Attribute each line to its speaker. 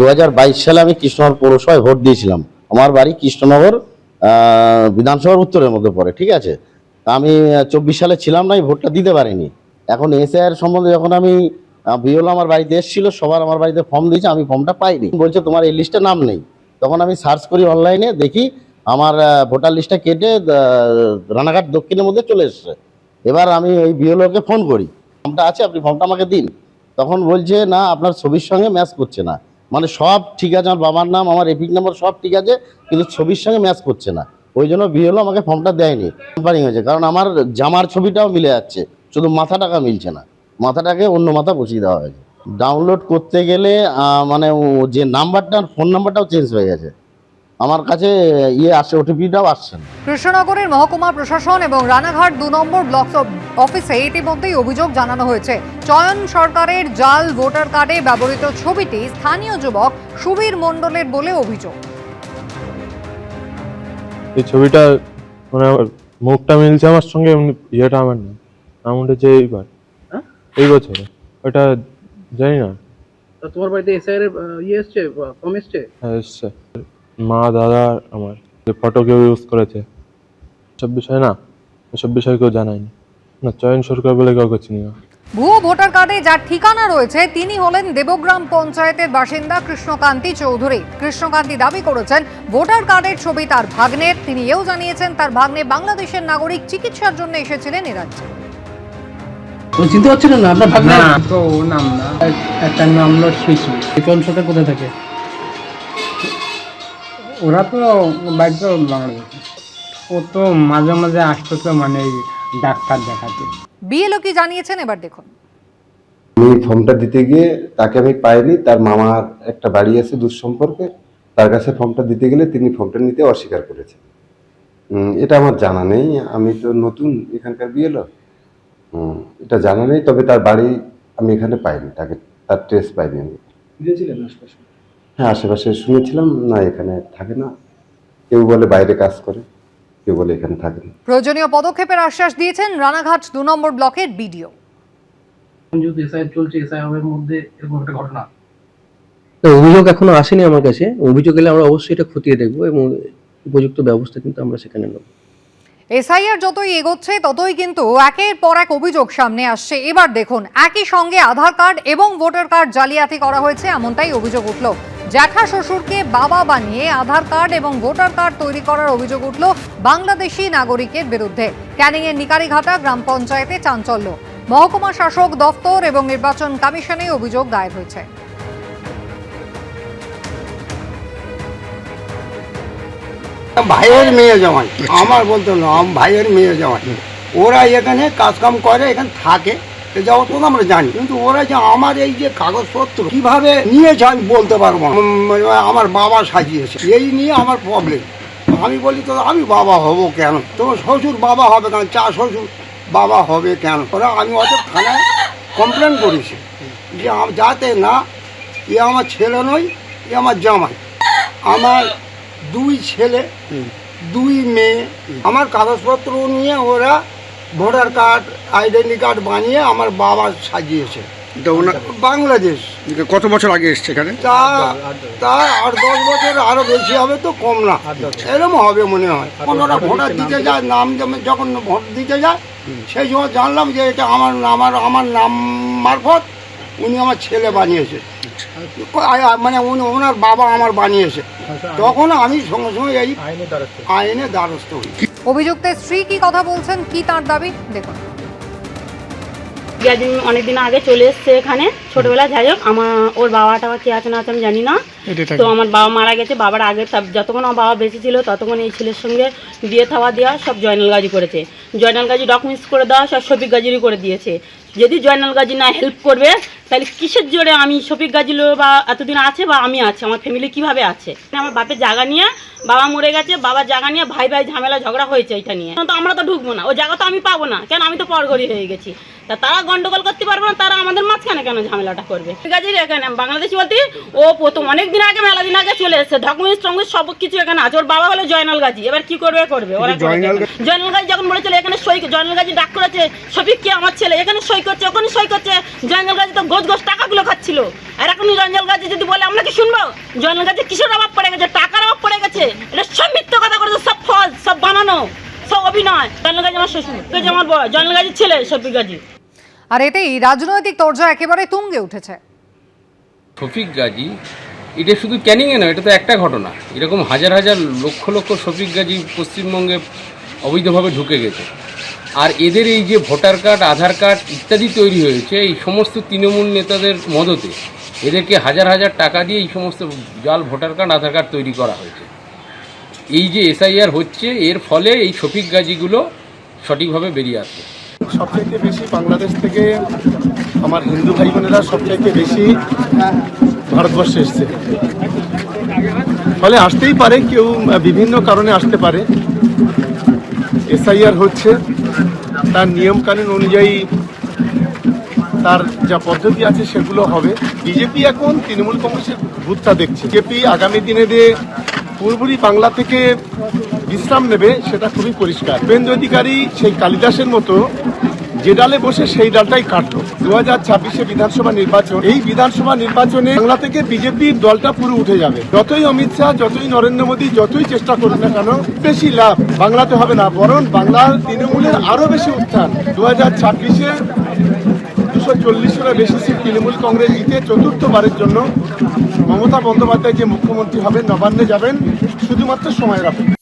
Speaker 1: দু হাজার বাইশ সালে আমি কৃষ্ণনগর পৌরসভায় ভোট দিয়েছিলাম। আমার বাড়ি কৃষ্ণনগর বিধানসভার উত্তরের মধ্যে পড়ে, ঠিক আছে? আমি চব্বিশ সালে ছিলাম না, এই ভোটটা দিতে পারিনি। এখন এসআইআর সম্বন্ধে যখন আমি বিওলা আমার বাড়িতে এসেছিল, সবার আমার বাড়িতে ফর্ম দিয়েছে, আমি ফর্মটা পাইনি। বলছে, তোমার এই লিস্টে নাম নেই। তখন আমি সার্চ করি অনলাইনে দেখি আমার ভোটার লিস্টটা কেটে রানাঘাট দক্ষিণের মধ্যে চলে এসছে। এবার আমি ওই বিওলোকে ফোন করি। ফর্মটা আছে, আপনি ফর্মটা আমাকে দিন। তখন বলছে, না, আপনার ছবির সঙ্গে ম্যাচ করছে না। মানে সব ঠিক আছে, আমার বাবার নাম, আমার এপিক নাম্বার সব ঠিক আছে, কিন্তু ছবির সঙ্গে ম্যাচ করছে না। ওই জন্য বিএলও আমাকে ফর্মটা দেয়নি। কোম্পানি হয়েছে, কারণ আমার জামার ছবিটাও মিলে যাচ্ছে, শুধু মাথা টাকা মিলছে না, মাথাটাকে অন্য মাথা বসিয়ে দেওয়া হয়েছে। ডাউনলোড করতে গেলে মানে যে নাম্বারটা ফোন নাম্বারটাও চেঞ্জ হয়ে গেছে। আমার কাছে ইয়ে আসছে ওটিপিটাও আসছে না।
Speaker 2: কৃষ্ণনগরের মহকুমা প্রশাসন এবং রানাঘাট দু নম্বর ব্লক অফ- অফিসে ইতিমধ্যেই অভিযোগ জানানো হয়েছে। চয়ন সরকারের জাল ভোটার কার্ডে ব্যবহৃত ছবিটি স্থানীয় যুবক সুবীর মণ্ডলের বলে অভিযোগ।
Speaker 3: এই ছবিটা মানে আমার মুখটা মিলছে আমার সঙ্গে ইয়েটা আমার না নাম উঠেছে এইবার এই বছরে ওটা জানি না।
Speaker 4: তা তোমার বাড়িতে এসআইআর এর ইয়ে এসছে ফর্ম এসছে?
Speaker 3: হ্যাঁ এসছে। মা দাদা আমার। যে ফটো কেউ ইউজ করেছে। সব বিষয় না? সব বিষয় কেউ জানায়নি। না চয়ন সরকার বলে কাউকে চিনি না।
Speaker 2: ভুয়ো ভোটার কার্ডে যার ঠিকানা রয়েছে তিনি হলেন দেবগ্রাম পঞ্চায়েতের বাসিন্দা কৃষ্ণকান্তি চৌধুরী। কৃষ্ণকান্তি দাবি করেছেন ভোটার কার্ডের ছবি তার ভাগ্নের। তিনি এও জানিয়েছেন তার ভাগ্নে বাংলাদেশের নাগরিক চিকিৎসার জন্য এসেছিলেন এ রাজ্যে।
Speaker 4: তো চিনতে পারছিলেন না আপনার ভাগ্নে?
Speaker 5: তো ও নাম না। একটা নাম হলো শিশু।
Speaker 4: চয়ন সরকার কোথায় থাকে?
Speaker 5: ওরা তো বাড়িতে বাংলাদেশে ও তো মাঝে মাঝে আসতো তো মানে ডাক্তার দেখাতে।
Speaker 2: বিএলও কি জানিয়েছেন? এবার দেখুন।
Speaker 6: আমি ফর্মটা দিতে গিয়ে তাকে আমি পাইনি তার মামার একটা বাড়ি আছে দূর সম্পর্কে তার কাছে ফর্মটা দিতে গেলে তিনি ফর্মটা নিতে অস্বীকার করেছেন। এটা আমার জানা নেই আমি তো নতুন এখানকার বিয়েলো এটা জানা নেই তবে তার বাড়ি আমি এখানে পাইনি তাকে তার ট্রেস পাইনি আমি। হ্যাঁ আশেপাশে শুনেছিলাম না এখানে থাকে না। কেউ বলে বাইরে কাজ করে কেউ বলে এখানে থাকে না।
Speaker 2: প্রয়োজনীয় পদক্ষেপের আশ্বাস দিয়েছেন রানাঘাট দু নম্বর ব্লকের বিডিও।
Speaker 4: যেহেতু এসআইআর চলছে এসআইআর এর মধ্যে এরকম একটা ঘটনা।
Speaker 7: অভিযোগ এখনও আসেনি আমার কাছে। অভিযোগ এলে আমরা অবশ্যই এটা খতিয়ে দেখব এবং উপযুক্ত ব্যবস্থা কিন্তু আমরা সেখানে নেব।
Speaker 2: এসআইআর যতই এগোচ্ছে ততই কিন্তু একের পর এক অভিযোগ সামনে আসছে। এবার দেখুন একই সঙ্গে আধার কার্ড এবং ভোটার কার্ড জালিয়াতি করা হয়েছে এমনটাই অভিযোগ উঠল। জ্যাঠা শ্বশুরকে বাবা বানিয়ে আধার কার্ড এবং ভোটার কার্ড তৈরি করার অভিযোগ উঠল বাংলাদেশি নাগরিকের বিরুদ্ধে। ক্যানিংয়ের নিকারিঘাটা গ্রাম পঞ্চায়েতে চাঞ্চল্য। মহকুমা শাসক দফতর এবং নির্বাচন কমিশনে অভিযোগ দায়ের হয়েছে।
Speaker 8: ভাইয়ের মেয়ে জামাই। আমার বলতে না ভাইয়ের মেয়ে জামাই। ওরা এখানে কাজকাম করে, এখানে থাকে। এ যাওয়া তো আমরা জানি। কিন্তু ওরা যে আমার এই যে কাগজপত্র কীভাবে নিয়েছে আমি বলতে পারব না। আমার বাবা সাজিয়েছে। এই নিয়ে আমার প্রবলেম আমি বলি তো আমি বাবা হব কেন? তোমার শ্বশুর বাবা হবে কেন? চা শ্বশুর বাবা হবে কেন? ওরা আমি অত থানায় কমপ্লেন করেছি যে আম- যাতে না এ আমার ছেলে নয় এ আমার জামাই। আমার দুই ছেলে দুই মেয়ে। আমার কাগজপত্র নিয়ে ওরা ভোটার কার্ড আইডেন্টি কার্ড বানিয়ে আমার বাবা সাজিয়েছে। বাংলাদেশ।
Speaker 9: কত বছর আগে এসছে এখানে?
Speaker 8: তা তা আর দশ বছর আরও বেশি হবে তো কম না। এরকম হবে মনে হয়। ওরা ভোটার দিতে যায় নাম যখন ভোট দিতে যায় সেই সময় জানলাম যে এটা আমার আমার আমার নাম মারফত উনি আমার ছেলে বানিয়েছে। মানে উনি ওনার বাবা আমার বানিয়েছে। তখন আমি সঙ্গে সঙ্গে এই আইনে দ্বারস্থ হই।
Speaker 2: অভিযুক্তের স্ত্রী কি কথা বলছেন কি তার দাবি? দেখুন।
Speaker 10: গ্যাদিন অনেকদিন আগে চলে এসছে এখানে ছোটবেলা যাই হোক আমার ওর বাবাটা কে আছে না আছে আমি জানি না। তো আমার বাবা মারা গেছে বাবার আগে যতক্ষণ আমার বাবা বেঁচে ছিল ততক্ষণ এই ছেলের সঙ্গে বিয়ে থাওয়া দেওয়া সব জয়নাল গাজী করেছে। জয়নাল গাজী ডকুমেন্টস করে দেওয়া সব শফিক গাজীরই করে দিয়েছে। যদি জয়নাল গাজী না হেল্প করবে তাহলে কিসের জোরে আমি শফিক গাজীর বা এতদিন আছে বা আমি আছে? আমার ফ্যামিলি কীভাবে আছে? আমার বাপের জায়গা নিয়ে বাবা মরে গেছে বাবার জায়গা নিয়ে ভাই ভাই ঝামেলা ঝগড়া হয়েছে এটা নিয়ে। তো আমরা তো ঢুকবো না। ও জায়গা তো আমি পাবো না। কেন? আমি তো পরগরি হয়ে গেছি। তা তারা গন্ডগোল করতে পারবে না তারা আমাদের মাঝখানে কেন ঝামেলাটা করবে? ঠিক আছে এখানে বাংলাদেশি বলতে ও প্রথম অনেক দিন আগে মেলা দিন আগে চলে এসেছে। ডকুমেন্টস টকুমেন্টস সব কিছু এখানে আছে। ওর বাবা হলো জয়নাল গাজী। এবার কি করবে করবে? ওরা জয়নাল গাজী। যখন বলেছিল এখানে সই জয়নাল গাজী ডাক করেছে শফিক কি আমার ছেলে? এখানে সই করছে ওখানে সই করছে। জয়নাল গাজী তো গোছ গোছ টাকাগুলো খাচ্ছিল। আর এখন জঞ্জাল গাছে যদি বলে আমরা কি শুনব? জঞ্জাল গাছে কিসের অভাব পড়ে গেছে? টাকার অভাব পড়ে গেছে? এটা সব মিথ্যে কথা করেছে সব ফল সব বানানো সব অভিনয়। জঞ্জাল গাছে আমার শ্বশুর গাছে আমার বয় জঞ্জাল গাছের ছেলে সফিক গাছি
Speaker 2: আর এতেই রাজনৈতিক তরজা একেবারে তুঙ্গে উঠেছে।
Speaker 11: শফিক গাজী এটা শুধু ক্যানিংয়ে নয় এটা তো একটা ঘটনা। এরকম হাজার হাজার লক্ষ লক্ষ শফিক গাজী পশ্চিমবঙ্গে অবৈধভাবে ঢুকে গেছে। আর এদের এই যে ভোটার কার্ড, আধার কার্ড ইত্যাদি তৈরি হয়েছে, এই সমস্ত তৃণমূল নেতাদের মদতে এদেরকে হাজার হাজার টাকা দিয়ে এই সমস্ত জাল, ভোটার কার্ড, আধার কার্ড তৈরি করা হয়েছে। এই যে এসআইআর হচ্ছে, এর ফলে এই শফিক গাজীগুলো সঠিকভাবে বেরিয়ে আসবে।
Speaker 9: সবচাইতে বেশি বাংলাদেশ থেকে আমার হিন্দু ভাই বোনেরা সবচাইতে বেশি ভারতবর্ষে এসছে। ফলে আসতেই পারে, কেউ বিভিন্ন কারণে আসতে পারে। এসআইআর হচ্ছে, তার নিয়মকানুন অনুযায়ী তার যা পদ্ধতি আছে সেগুলো হবে। বিজেপি এখন তৃণমূল কংগ্রেসের ভূতটা দেখছে। বিজেপি আগামী দিনে যে পুরোপুরি বাংলা থেকে বিশ্রাম নেবে, সেটা খুবই পরিষ্কার। শুভেন্দু অধিকারী সেই কালিদাসের মতো যে ডালে বসে সেই ডালটাই কাটলো। দু হাজার ছাব্বিশে বিধানসভা নির্বাচন, এই বিধানসভা নির্বাচনে বাংলা থেকে বিজেপির দলটা পুরো উঠে যাবে। যতই অমিত শাহ, যতই নরেন্দ্র মোদী, যতই চেষ্টা করুন না কেন, বেশি লাভ বাংলাতে হবে না, বরং বাংলার তৃণমূলের আরও বেশি উত্থান। দু হাজার ছাব্বিশে দুশো চল্লিশেরও বেশি সিট তৃণমূল কংগ্রেস জিতে চতুর্থবারের জন্য মমতা বন্দ্যোপাধ্যায় যে মুখ্যমন্ত্রী হবেন, নবান্নে যাবেন, শুধুমাত্র সময়ের অপেক্ষা।